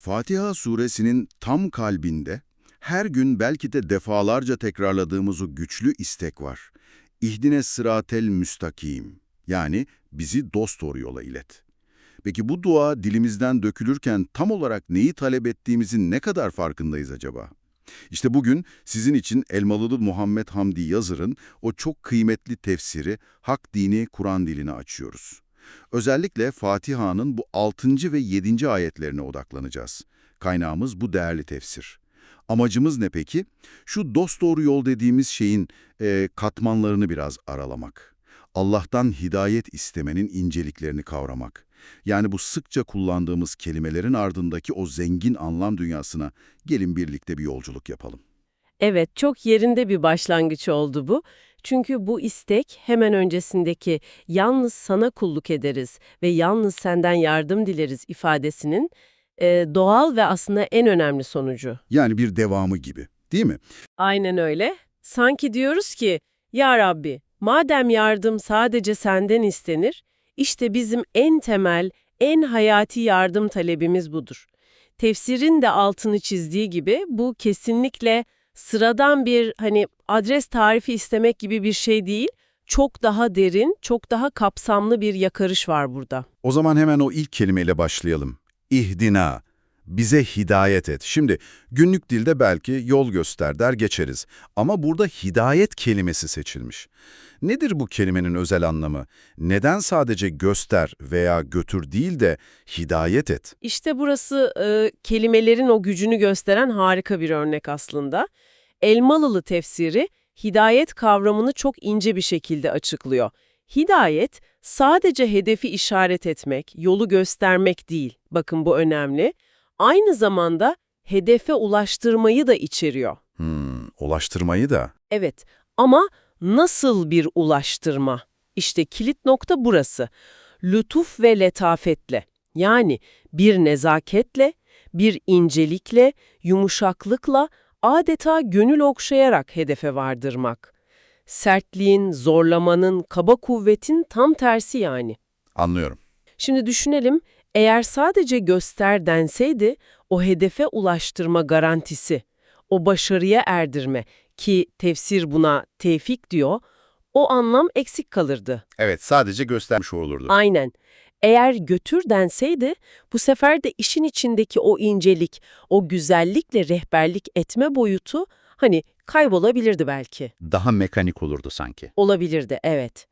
Fatiha suresinin tam kalbinde her gün belki de defalarca tekrarladığımız o güçlü istek var. İhdine sıratel müstakim yani bizi dosdoğru yola ilet. Peki bu dua dilimizden dökülürken tam olarak neyi talep ettiğimizin ne kadar farkındayız acaba? İşte bugün sizin için Elmalılı Muhammed Hamdi Yazır'ın o çok kıymetli tefsiri Hak Dini Kur'an dilini açıyoruz. Özellikle Fatiha'nın bu 6. ve 7. ayetlerine odaklanacağız. Kaynağımız bu değerli tefsir. Amacımız ne peki? Şu dosdoğru yol dediğimiz şeyin e, katmanlarını biraz aralamak. Allah'tan hidayet istemenin inceliklerini kavramak. Yani bu sıkça kullandığımız kelimelerin ardındaki o zengin anlam dünyasına gelin birlikte bir yolculuk yapalım. Evet, çok yerinde bir başlangıç oldu bu. Çünkü bu istek hemen öncesindeki yalnız sana kulluk ederiz ve yalnız senden yardım dileriz ifadesinin e, doğal ve aslında en önemli sonucu. Yani bir devamı gibi, değil mi? Aynen öyle. Sanki diyoruz ki, Ya Rabbi, madem yardım sadece senden istenir, işte bizim en temel, en hayati yardım talebimiz budur. Tefsirin de altını çizdiği gibi bu kesinlikle sıradan bir hani adres tarifi istemek gibi bir şey değil, çok daha derin, çok daha kapsamlı bir yakarış var burada. O zaman hemen o ilk kelimeyle başlayalım. İhdina, bize hidayet et. Şimdi günlük dilde belki yol göster der geçeriz. Ama burada hidayet kelimesi seçilmiş. Nedir bu kelimenin özel anlamı? Neden sadece göster veya götür değil de hidayet et? İşte burası e, kelimelerin o gücünü gösteren harika bir örnek aslında. Elmalılı tefsiri hidayet kavramını çok ince bir şekilde açıklıyor. Hidayet sadece hedefi işaret etmek, yolu göstermek değil. Bakın bu önemli. Aynı zamanda hedefe ulaştırmayı da içeriyor. Hmm, ulaştırmayı da. Evet ama nasıl bir ulaştırma? İşte kilit nokta burası. Lütuf ve letafetle yani bir nezaketle, bir incelikle, yumuşaklıkla adeta gönül okşayarak hedefe vardırmak. Sertliğin, zorlamanın, kaba kuvvetin tam tersi yani. Anlıyorum. Şimdi düşünelim, eğer sadece göster denseydi o hedefe ulaştırma garantisi, o başarıya erdirme ki tefsir buna tevfik diyor, o anlam eksik kalırdı. Evet, sadece göstermiş olurdu. Aynen. Eğer götür denseydi bu sefer de işin içindeki o incelik, o güzellikle rehberlik etme boyutu hani kaybolabilirdi belki. Daha mekanik olurdu sanki. Olabilirdi, evet.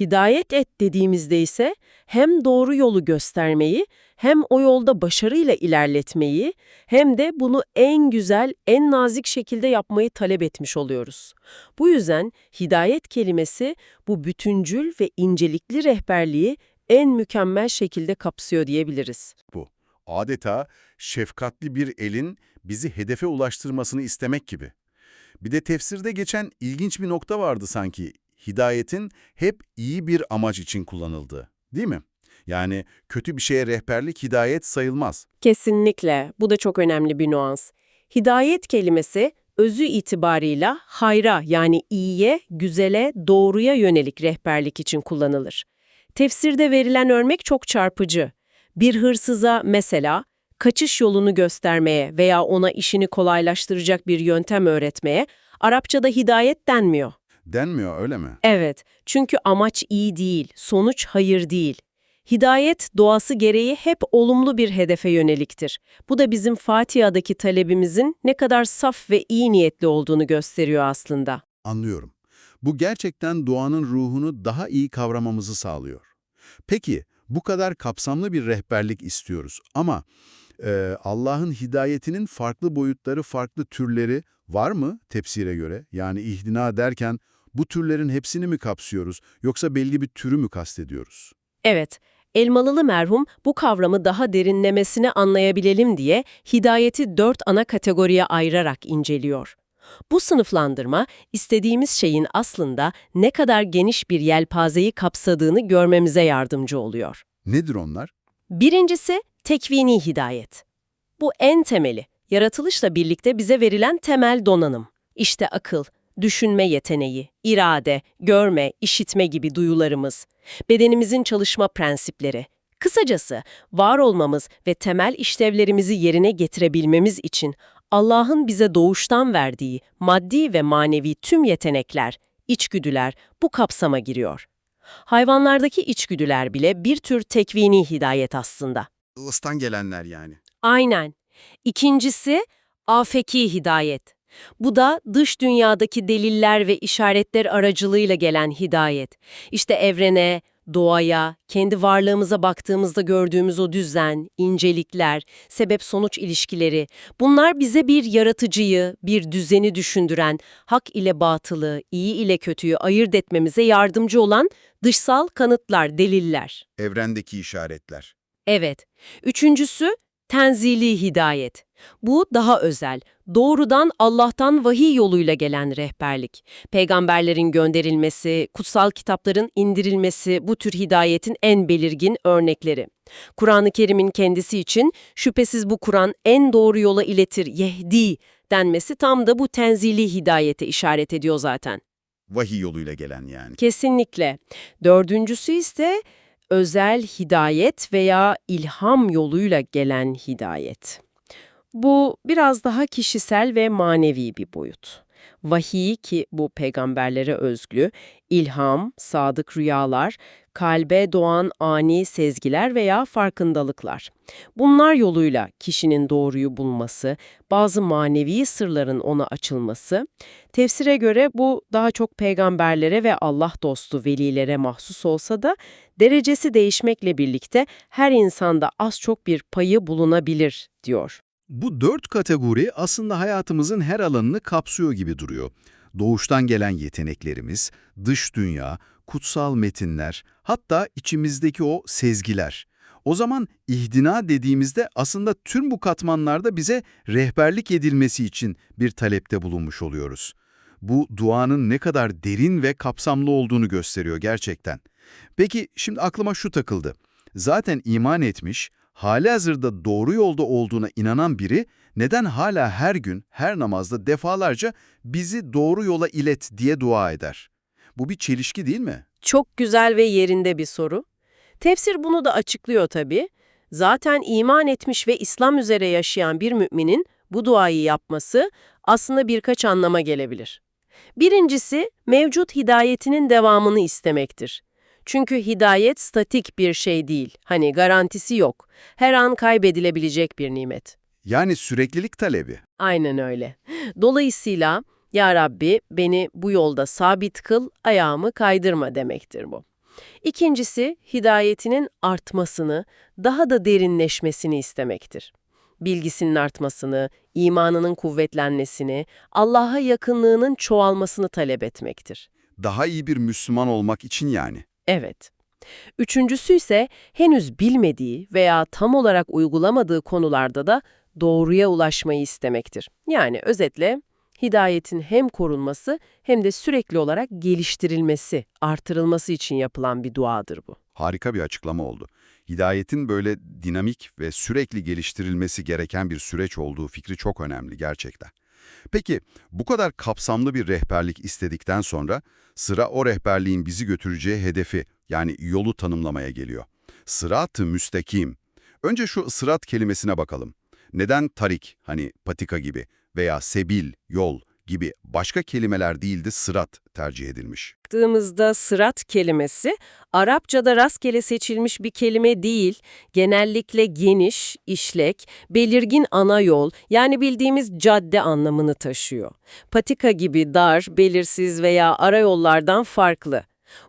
Hidayet et dediğimizde ise hem doğru yolu göstermeyi, hem o yolda başarıyla ilerletmeyi, hem de bunu en güzel, en nazik şekilde yapmayı talep etmiş oluyoruz. Bu yüzden hidayet kelimesi bu bütüncül ve incelikli rehberliği en mükemmel şekilde kapsıyor diyebiliriz. Bu. Adeta şefkatli bir elin bizi hedefe ulaştırmasını istemek gibi. Bir de tefsirde geçen ilginç bir nokta vardı sanki. Hidayetin hep iyi bir amaç için kullanıldığı. Değil mi? Yani kötü bir şeye rehberlik hidayet sayılmaz. Kesinlikle. Bu da çok önemli bir nuans. Hidayet kelimesi özü itibarıyla hayra yani iyiye, güzele, doğruya yönelik rehberlik için kullanılır. Tefsirde verilen örnek çok çarpıcı. Bir hırsıza mesela kaçış yolunu göstermeye veya ona işini kolaylaştıracak bir yöntem öğretmeye Arapçada hidayet denmiyor. Denmiyor öyle mi? Evet, çünkü amaç iyi değil, sonuç hayır değil. Hidayet doğası gereği hep olumlu bir hedefe yöneliktir. Bu da bizim Fatiha'daki talebimizin ne kadar saf ve iyi niyetli olduğunu gösteriyor aslında. Anlıyorum. Bu gerçekten duanın ruhunu daha iyi kavramamızı sağlıyor. Peki, bu kadar kapsamlı bir rehberlik istiyoruz ama e, Allah'ın hidayetinin farklı boyutları, farklı türleri var mı tefsire göre? Yani ihdina derken bu türlerin hepsini mi kapsıyoruz yoksa belli bir türü mü kastediyoruz? Evet, Elmalılı merhum bu kavramı daha derinlemesine anlayabilelim diye hidayeti dört ana kategoriye ayırarak inceliyor. Bu sınıflandırma istediğimiz şeyin aslında ne kadar geniş bir yelpazeyi kapsadığını görmemize yardımcı oluyor. Nedir onlar? Birincisi tekvini hidayet. Bu en temeli, yaratılışla birlikte bize verilen temel donanım. İşte akıl, düşünme yeteneği, irade, görme, işitme gibi duyularımız, bedenimizin çalışma prensipleri, Kısacası var olmamız ve temel işlevlerimizi yerine getirebilmemiz için Allah'ın bize doğuştan verdiği maddi ve manevi tüm yetenekler, içgüdüler bu kapsama giriyor. Hayvanlardaki içgüdüler bile bir tür tekvini hidayet aslında. Ilıstan gelenler yani. Aynen. İkincisi afeki hidayet. Bu da dış dünyadaki deliller ve işaretler aracılığıyla gelen hidayet. İşte evrene, doğaya, kendi varlığımıza baktığımızda gördüğümüz o düzen, incelikler, sebep-sonuç ilişkileri, bunlar bize bir yaratıcıyı, bir düzeni düşündüren, hak ile batılı, iyi ile kötüyü ayırt etmemize yardımcı olan dışsal kanıtlar, deliller. Evrendeki işaretler. Evet. Üçüncüsü tenzili hidayet. Bu daha özel, doğrudan Allah'tan vahiy yoluyla gelen rehberlik. Peygamberlerin gönderilmesi, kutsal kitapların indirilmesi bu tür hidayetin en belirgin örnekleri. Kur'an-ı Kerim'in kendisi için şüphesiz bu Kur'an en doğru yola iletir, yehdi denmesi tam da bu tenzili hidayete işaret ediyor zaten. Vahiy yoluyla gelen yani. Kesinlikle. Dördüncüsü ise özel hidayet veya ilham yoluyla gelen hidayet. Bu biraz daha kişisel ve manevi bir boyut. Vahiy ki bu peygamberlere özgü, ilham, sadık rüyalar, kalbe doğan ani sezgiler veya farkındalıklar. Bunlar yoluyla kişinin doğruyu bulması, bazı manevi sırların ona açılması, tefsire göre bu daha çok peygamberlere ve Allah dostu velilere mahsus olsa da derecesi değişmekle birlikte her insanda az çok bir payı bulunabilir diyor. Bu dört kategori aslında hayatımızın her alanını kapsıyor gibi duruyor. Doğuştan gelen yeteneklerimiz, dış dünya, kutsal metinler, hatta içimizdeki o sezgiler. O zaman ihdina dediğimizde aslında tüm bu katmanlarda bize rehberlik edilmesi için bir talepte bulunmuş oluyoruz. Bu duanın ne kadar derin ve kapsamlı olduğunu gösteriyor gerçekten. Peki şimdi aklıma şu takıldı. Zaten iman etmiş, halihazırda doğru yolda olduğuna inanan biri neden hala her gün, her namazda defalarca bizi doğru yola ilet diye dua eder? Bu bir çelişki değil mi? Çok güzel ve yerinde bir soru. Tefsir bunu da açıklıyor tabii. Zaten iman etmiş ve İslam üzere yaşayan bir müminin bu duayı yapması aslında birkaç anlama gelebilir. Birincisi, mevcut hidayetinin devamını istemektir. Çünkü hidayet statik bir şey değil, hani garantisi yok. Her an kaybedilebilecek bir nimet. Yani süreklilik talebi. Aynen öyle. Dolayısıyla, Ya Rabbi beni bu yolda sabit kıl, ayağımı kaydırma demektir bu. İkincisi, hidayetinin artmasını, daha da derinleşmesini istemektir. Bilgisinin artmasını, imanının kuvvetlenmesini, Allah'a yakınlığının çoğalmasını talep etmektir. Daha iyi bir Müslüman olmak için yani. Evet. Üçüncüsü ise henüz bilmediği veya tam olarak uygulamadığı konularda da doğruya ulaşmayı istemektir. Yani özetle hidayetin hem korunması hem de sürekli olarak geliştirilmesi, artırılması için yapılan bir duadır bu. Harika bir açıklama oldu. Hidayetin böyle dinamik ve sürekli geliştirilmesi gereken bir süreç olduğu fikri çok önemli gerçekten. Peki bu kadar kapsamlı bir rehberlik istedikten sonra sıra o rehberliğin bizi götüreceği hedefi yani yolu tanımlamaya geliyor. Sırat-ı müstakim. Önce şu sırat kelimesine bakalım. Neden tarik hani patika gibi veya sebil, yol gibi başka kelimeler değil de sırat tercih edilmiş? baktığımızda sırat kelimesi Arapçada rastgele seçilmiş bir kelime değil, genellikle geniş, işlek, belirgin ana yol yani bildiğimiz cadde anlamını taşıyor. Patika gibi dar, belirsiz veya ara yollardan farklı.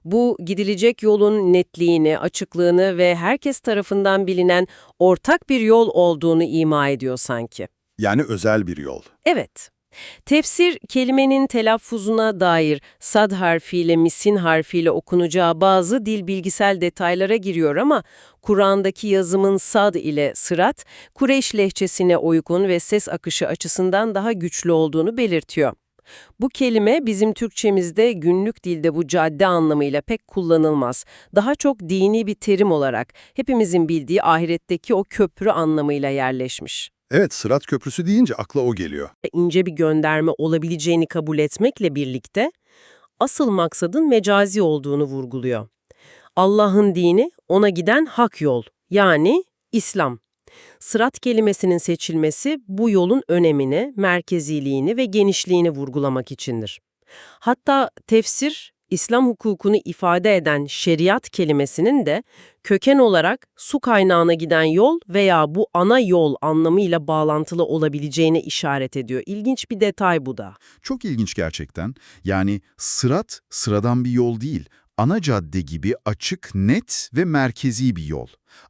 Bu gidilecek yolun netliğini, açıklığını ve herkes tarafından bilinen ortak bir yol olduğunu ima ediyor sanki. Yani özel bir yol. Evet. Tefsir, kelimenin telaffuzuna dair sad harfiyle misin harfiyle okunacağı bazı dil bilgisel detaylara giriyor ama Kur'an'daki yazımın sad ile sırat, Kureyş lehçesine uygun ve ses akışı açısından daha güçlü olduğunu belirtiyor. Bu kelime bizim Türkçemizde günlük dilde bu cadde anlamıyla pek kullanılmaz. Daha çok dini bir terim olarak hepimizin bildiği ahiretteki o köprü anlamıyla yerleşmiş Evet, Sırat Köprüsü deyince akla o geliyor. ince bir gönderme olabileceğini kabul etmekle birlikte asıl maksadın mecazi olduğunu vurguluyor. Allah'ın dini ona giden hak yol Yani İslam. Sırat kelimesinin seçilmesi bu yolun önemini, merkeziliğini ve genişliğini vurgulamak içindir. Hatta tefsir, İslam hukukunu ifade eden şeriat kelimesinin de köken olarak su kaynağına giden yol veya bu ana yol anlamıyla bağlantılı olabileceğine işaret ediyor. İlginç bir detay bu da. Çok ilginç gerçekten. Yani sırat sıradan bir yol değil. Ana cadde gibi açık, net ve merkezi bir yol.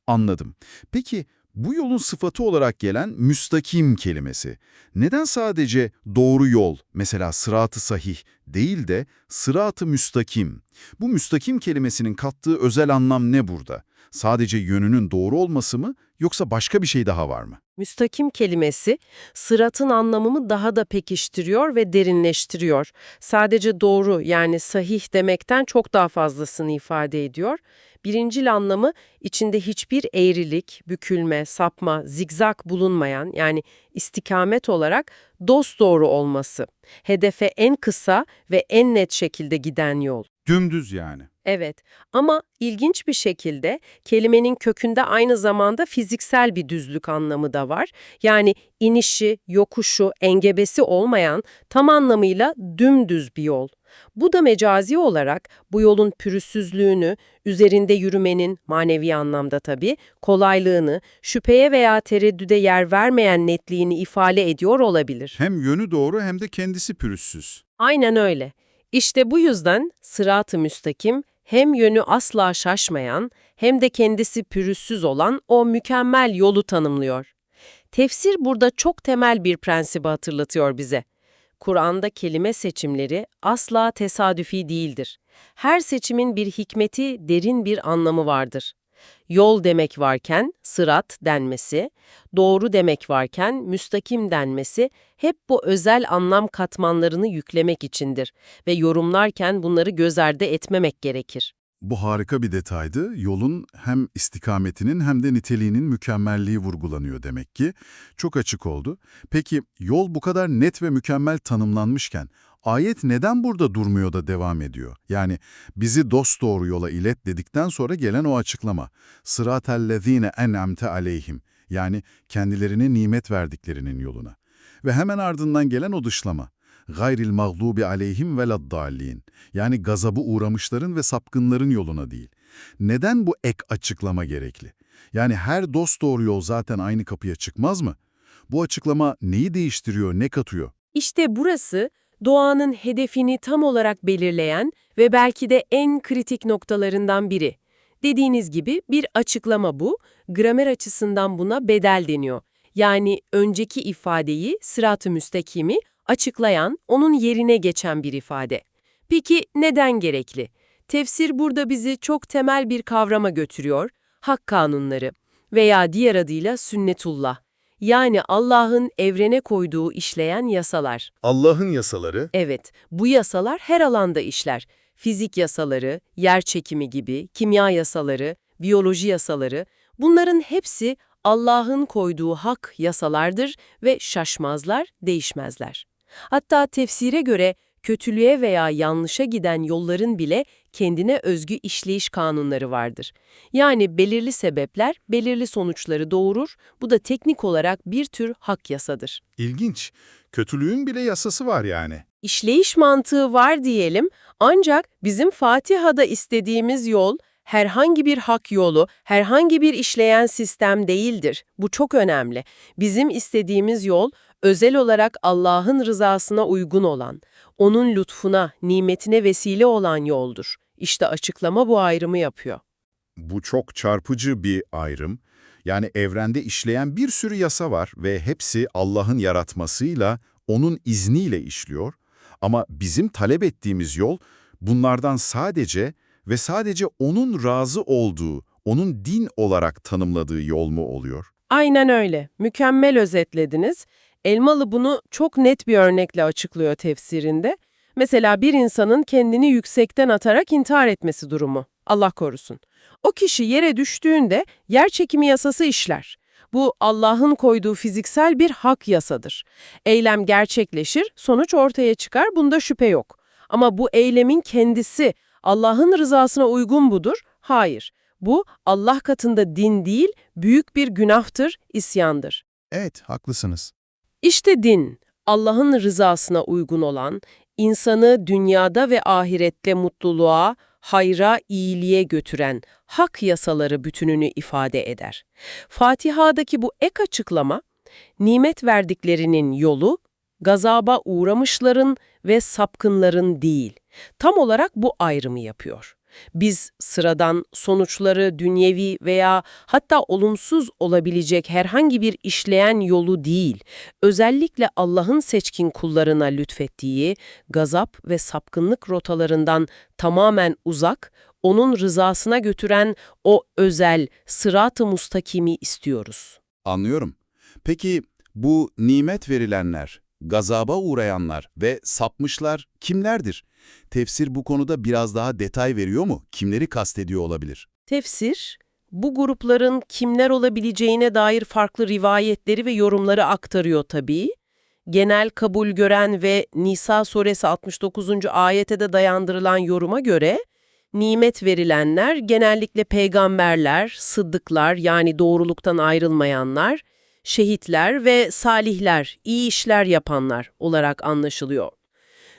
Anladım. Peki bu yolun sıfatı olarak gelen müstakim kelimesi. Neden sadece doğru yol, mesela sırat-ı sahih değil de sırat-ı müstakim? Bu müstakim kelimesinin kattığı özel anlam ne burada? Sadece yönünün doğru olması mı yoksa başka bir şey daha var mı? Müstakim kelimesi sıratın anlamını daha da pekiştiriyor ve derinleştiriyor. Sadece doğru yani sahih demekten çok daha fazlasını ifade ediyor. Birincil anlamı içinde hiçbir eğrilik, bükülme, sapma, zigzag bulunmayan yani istikamet olarak dosdoğru olması. Hedefe en kısa ve en net şekilde giden yol. Dümdüz yani. Evet ama ilginç bir şekilde kelimenin kökünde aynı zamanda fiziksel bir düzlük anlamı da var. Yani inişi, yokuşu, engebesi olmayan tam anlamıyla dümdüz bir yol. Bu da mecazi olarak bu yolun pürüzsüzlüğünü, üzerinde yürümenin manevi anlamda tabii, kolaylığını, şüpheye veya tereddüde yer vermeyen netliğini ifade ediyor olabilir. Hem yönü doğru hem de kendisi pürüzsüz. Aynen öyle. İşte bu yüzden sırat-ı müstakim hem yönü asla şaşmayan hem de kendisi pürüzsüz olan o mükemmel yolu tanımlıyor. Tefsir burada çok temel bir prensibi hatırlatıyor bize. Kur'an'da kelime seçimleri asla tesadüfi değildir. Her seçimin bir hikmeti, derin bir anlamı vardır. Yol demek varken sırat denmesi, doğru demek varken müstakim denmesi hep bu özel anlam katmanlarını yüklemek içindir ve yorumlarken bunları göz ardı etmemek gerekir. Bu harika bir detaydı. Yolun hem istikametinin hem de niteliğinin mükemmelliği vurgulanıyor demek ki. Çok açık oldu. Peki yol bu kadar net ve mükemmel tanımlanmışken ayet neden burada durmuyor da devam ediyor? Yani bizi dosdoğru yola ilet dedikten sonra gelen o açıklama. Sıratellezine en'amte aleyhim. Yani kendilerine nimet verdiklerinin yoluna. Ve hemen ardından gelen o dışlama. Gayril mağlubi aleyhim veladdallin. Yani gazabı uğramışların ve sapkınların yoluna değil. Neden bu ek açıklama gerekli? Yani her dost doğru yol zaten aynı kapıya çıkmaz mı? Bu açıklama neyi değiştiriyor, ne katıyor? İşte burası doğanın hedefini tam olarak belirleyen ve belki de en kritik noktalarından biri. Dediğiniz gibi bir açıklama bu, gramer açısından buna bedel deniyor. Yani önceki ifadeyi, sırat-ı müstakimi, açıklayan, onun yerine geçen bir ifade. Peki neden gerekli? Tefsir burada bizi çok temel bir kavrama götürüyor, hak kanunları veya diğer adıyla sünnetullah. Yani Allah'ın evrene koyduğu işleyen yasalar. Allah'ın yasaları Evet, bu yasalar her alanda işler. Fizik yasaları, yer çekimi gibi, kimya yasaları, biyoloji yasaları, bunların hepsi Allah'ın koyduğu hak yasalardır ve şaşmazlar, değişmezler. Hatta tefsire göre kötülüğe veya yanlışa giden yolların bile kendine özgü işleyiş kanunları vardır. Yani belirli sebepler belirli sonuçları doğurur, bu da teknik olarak bir tür hak yasadır. ilginç. Kötülüğün bile yasası var yani. İşleyiş mantığı var diyelim ancak bizim Fatiha'da istediğimiz yol herhangi bir hak yolu, herhangi bir işleyen sistem değildir. Bu çok önemli. Bizim istediğimiz yol özel olarak Allah'ın rızasına uygun olan, onun lütfuna, nimetine vesile olan yoldur. İşte açıklama bu ayrımı yapıyor. Bu çok çarpıcı bir ayrım. Yani evrende işleyen bir sürü yasa var ve hepsi Allah'ın yaratmasıyla, onun izniyle işliyor. Ama bizim talep ettiğimiz yol bunlardan sadece ve sadece onun razı olduğu, onun din olarak tanımladığı yol mu oluyor? Aynen öyle. Mükemmel özetlediniz. Elmalı bunu çok net bir örnekle açıklıyor tefsirinde. Mesela bir insanın kendini yüksekten atarak intihar etmesi durumu. Allah korusun. O kişi yere düştüğünde yer çekimi yasası işler. Bu Allah'ın koyduğu fiziksel bir hak yasadır. Eylem gerçekleşir, sonuç ortaya çıkar, bunda şüphe yok. Ama bu eylemin kendisi Allah'ın rızasına uygun budur? Hayır. Bu Allah katında din değil, büyük bir günahtır, isyandır. Evet, haklısınız. İşte din, Allah'ın rızasına uygun olan, insanı dünyada ve ahirette mutluluğa, hayra, iyiliğe götüren hak yasaları bütününü ifade eder. Fatiha'daki bu ek açıklama, nimet verdiklerinin yolu, gazaba uğramışların ve sapkınların değil, tam olarak bu ayrımı yapıyor. Biz sıradan sonuçları dünyevi veya hatta olumsuz olabilecek herhangi bir işleyen yolu değil, özellikle Allah'ın seçkin kullarına lütfettiği gazap ve sapkınlık rotalarından tamamen uzak, onun rızasına götüren o özel sırat-ı mustakimi istiyoruz. Anlıyorum. Peki bu nimet verilenler, gazaba uğrayanlar ve sapmışlar kimlerdir? Tefsir bu konuda biraz daha detay veriyor mu? Kimleri kastediyor olabilir? Tefsir, bu grupların kimler olabileceğine dair farklı rivayetleri ve yorumları aktarıyor tabii. Genel kabul gören ve Nisa suresi 69. ayete de dayandırılan yoruma göre, nimet verilenler genellikle peygamberler, sıddıklar yani doğruluktan ayrılmayanlar, şehitler ve salihler, iyi işler yapanlar olarak anlaşılıyor.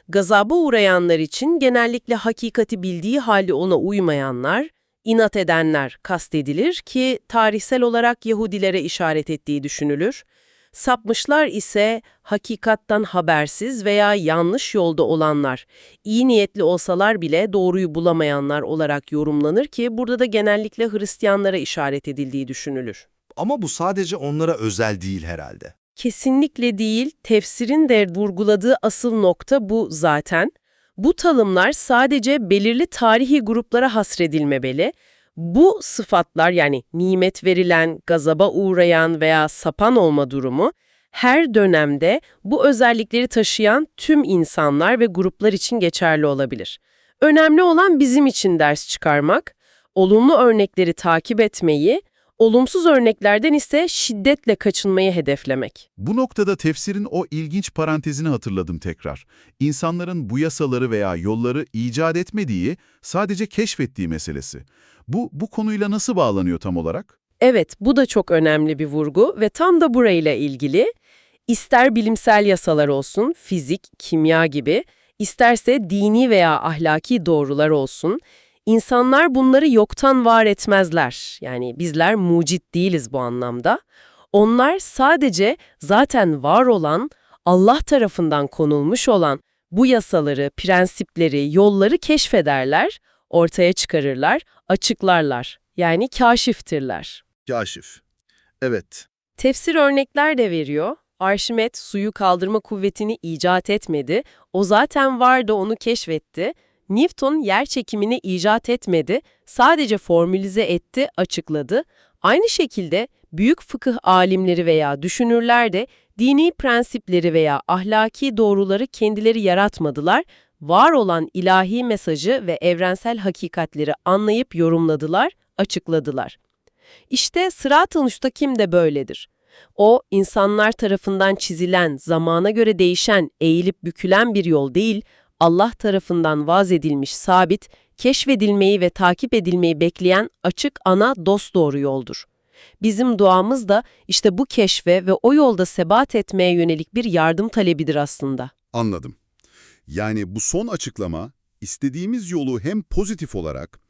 Gazaba uğrayanlar için genellikle hakikati bildiği halde ona uymayanlar, inat edenler kastedilir ki tarihsel olarak Yahudilere işaret ettiği düşünülür. Sapmışlar ise hakikattan habersiz veya yanlış yolda olanlar, iyi niyetli olsalar bile doğruyu bulamayanlar olarak yorumlanır ki burada da genellikle Hristiyanlara işaret edildiği düşünülür. Ama bu sadece onlara özel değil herhalde. Kesinlikle değil, tefsirin de vurguladığı asıl nokta bu zaten. Bu tanımlar sadece belirli tarihi gruplara hasredilmemeli. Bu sıfatlar yani nimet verilen, gazaba uğrayan veya sapan olma durumu, her dönemde bu özellikleri taşıyan tüm insanlar ve gruplar için geçerli olabilir. Önemli olan bizim için ders çıkarmak, olumlu örnekleri takip etmeyi, olumsuz örneklerden ise şiddetle kaçınmayı hedeflemek. Bu noktada tefsirin o ilginç parantezini hatırladım tekrar. İnsanların bu yasaları veya yolları icat etmediği, sadece keşfettiği meselesi. Bu, bu konuyla nasıl bağlanıyor tam olarak? Evet, bu da çok önemli bir vurgu ve tam da burayla ilgili. İster bilimsel yasalar olsun, fizik, kimya gibi, isterse dini veya ahlaki doğrular olsun, insanlar bunları yoktan var etmezler. Yani bizler mucit değiliz bu anlamda. Onlar sadece zaten var olan, Allah tarafından konulmuş olan bu yasaları, prensipleri, yolları keşfederler, ortaya çıkarırlar, açıklarlar. Yani kaşiftirler. Kaşif. Evet. Tefsir örnekler de veriyor. Arşimet suyu kaldırma kuvvetini icat etmedi. O zaten vardı onu keşfetti. Newton yer çekimini icat etmedi. Sadece formülize etti, açıkladı. Aynı şekilde büyük fıkıh alimleri veya düşünürler de dini prensipleri veya ahlaki doğruları kendileri yaratmadılar. Var olan ilahi mesajı ve evrensel hakikatleri anlayıp yorumladılar, açıkladılar. İşte sırat-ı müstakim de böyledir. O, insanlar tarafından çizilen, zamana göre değişen, eğilip bükülen bir yol değil, Allah tarafından vaz edilmiş sabit, keşfedilmeyi ve takip edilmeyi bekleyen açık ana dosdoğru yoldur. Bizim duamız da işte bu keşfe ve o yolda sebat etmeye yönelik bir yardım talebidir aslında. Anladım. Yani bu son açıklama istediğimiz yolu hem pozitif olarak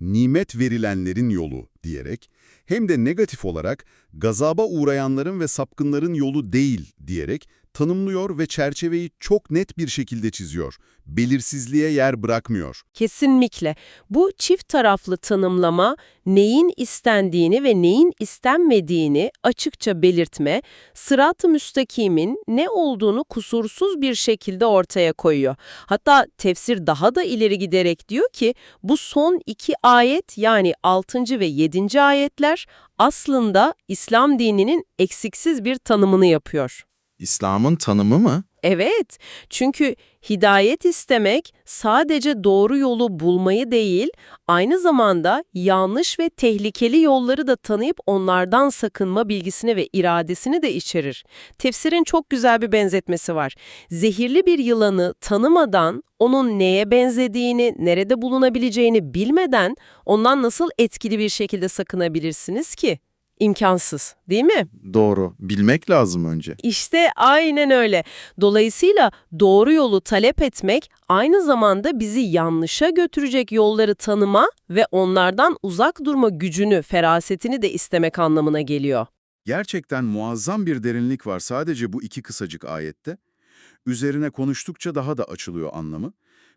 nimet verilenlerin yolu diyerek hem de negatif olarak gazaba uğrayanların ve sapkınların yolu değil diyerek tanımlıyor ve çerçeveyi çok net bir şekilde çiziyor. Belirsizliğe yer bırakmıyor. Kesinlikle. Bu çift taraflı tanımlama neyin istendiğini ve neyin istenmediğini açıkça belirtme, sırat-ı müstakimin ne olduğunu kusursuz bir şekilde ortaya koyuyor. Hatta tefsir daha da ileri giderek diyor ki bu son iki ayet yani 6. ve 7. ayetler aslında İslam dininin eksiksiz bir tanımını yapıyor. İslam'ın tanımı mı? Evet, çünkü hidayet istemek sadece doğru yolu bulmayı değil, aynı zamanda yanlış ve tehlikeli yolları da tanıyıp onlardan sakınma bilgisini ve iradesini de içerir. Tefsirin çok güzel bir benzetmesi var. Zehirli bir yılanı tanımadan, onun neye benzediğini, nerede bulunabileceğini bilmeden ondan nasıl etkili bir şekilde sakınabilirsiniz ki? İmkansız, değil mi? Doğru. Bilmek lazım önce. İşte aynen öyle. Dolayısıyla doğru yolu talep etmek aynı zamanda bizi yanlışa götürecek yolları tanıma ve onlardan uzak durma gücünü, ferasetini de istemek anlamına geliyor. Gerçekten muazzam bir derinlik var sadece bu iki kısacık ayette. Üzerine konuştukça daha da açılıyor anlamı.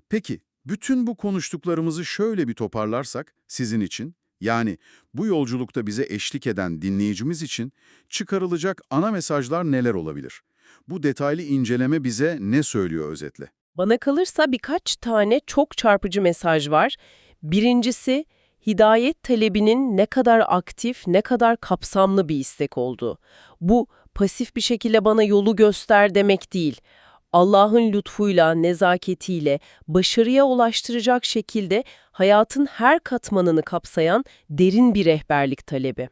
Peki, bütün bu konuştuklarımızı şöyle bir toparlarsak sizin için, yani bu yolculukta bize eşlik eden dinleyicimiz için çıkarılacak ana mesajlar neler olabilir? Bu detaylı inceleme bize ne söylüyor özetle? Bana kalırsa birkaç tane çok çarpıcı mesaj var. Birincisi, hidayet talebinin ne kadar aktif, ne kadar kapsamlı bir istek olduğu. Bu pasif bir şekilde bana yolu göster demek değil. Allah'ın lütfuyla, nezaketiyle, başarıya ulaştıracak şekilde hayatın her katmanını kapsayan derin bir rehberlik talebi.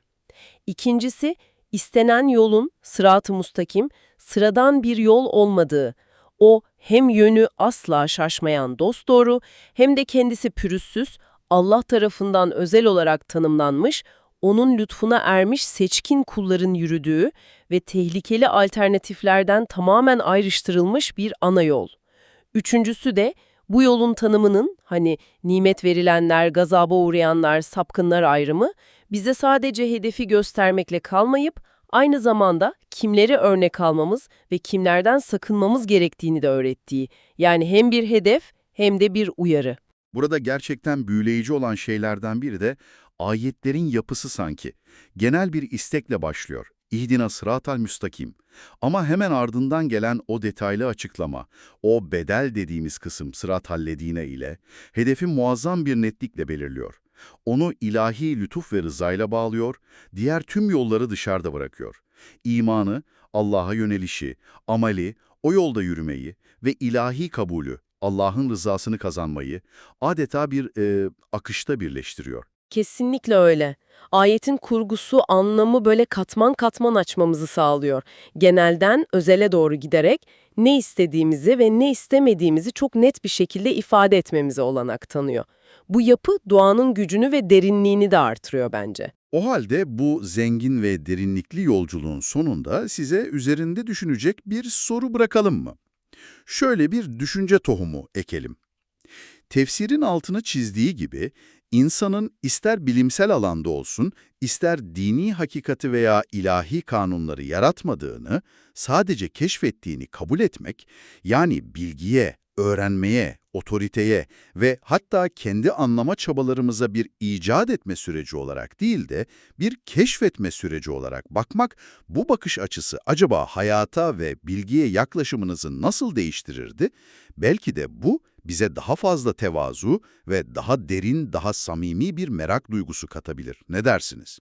İkincisi, istenen yolun, sırat-ı mustakim, sıradan bir yol olmadığı, o hem yönü asla şaşmayan dosdoğru hem de kendisi pürüzsüz, Allah tarafından özel olarak tanımlanmış, onun lütfuna ermiş seçkin kulların yürüdüğü ve tehlikeli alternatiflerden tamamen ayrıştırılmış bir ana yol. Üçüncüsü de bu yolun tanımının hani nimet verilenler, gazaba uğrayanlar, sapkınlar ayrımı bize sadece hedefi göstermekle kalmayıp aynı zamanda kimleri örnek almamız ve kimlerden sakınmamız gerektiğini de öğrettiği. Yani hem bir hedef hem de bir uyarı. Burada gerçekten büyüleyici olan şeylerden biri de ayetlerin yapısı sanki. Genel bir istekle başlıyor. İhdina sıratal müstakim. Ama hemen ardından gelen o detaylı açıklama, o bedel dediğimiz kısım sırat halledine ile hedefi muazzam bir netlikle belirliyor. Onu ilahi lütuf ve rızayla bağlıyor, diğer tüm yolları dışarıda bırakıyor. İmanı, Allah'a yönelişi, ameli, o yolda yürümeyi ve ilahi kabulü, Allah'ın rızasını kazanmayı adeta bir e, akışta birleştiriyor. Kesinlikle öyle. Ayetin kurgusu anlamı böyle katman katman açmamızı sağlıyor. Genelden özele doğru giderek ne istediğimizi ve ne istemediğimizi çok net bir şekilde ifade etmemize olanak tanıyor. Bu yapı duanın gücünü ve derinliğini de artırıyor bence. O halde bu zengin ve derinlikli yolculuğun sonunda size üzerinde düşünecek bir soru bırakalım mı? Şöyle bir düşünce tohumu ekelim. Tefsirin altını çizdiği gibi insanın ister bilimsel alanda olsun, ister dini hakikati veya ilahi kanunları yaratmadığını, sadece keşfettiğini kabul etmek, yani bilgiye, öğrenmeye, otoriteye ve hatta kendi anlama çabalarımıza bir icat etme süreci olarak değil de bir keşfetme süreci olarak bakmak, bu bakış açısı acaba hayata ve bilgiye yaklaşımınızı nasıl değiştirirdi? Belki de bu bize daha fazla tevazu ve daha derin, daha samimi bir merak duygusu katabilir. Ne dersiniz?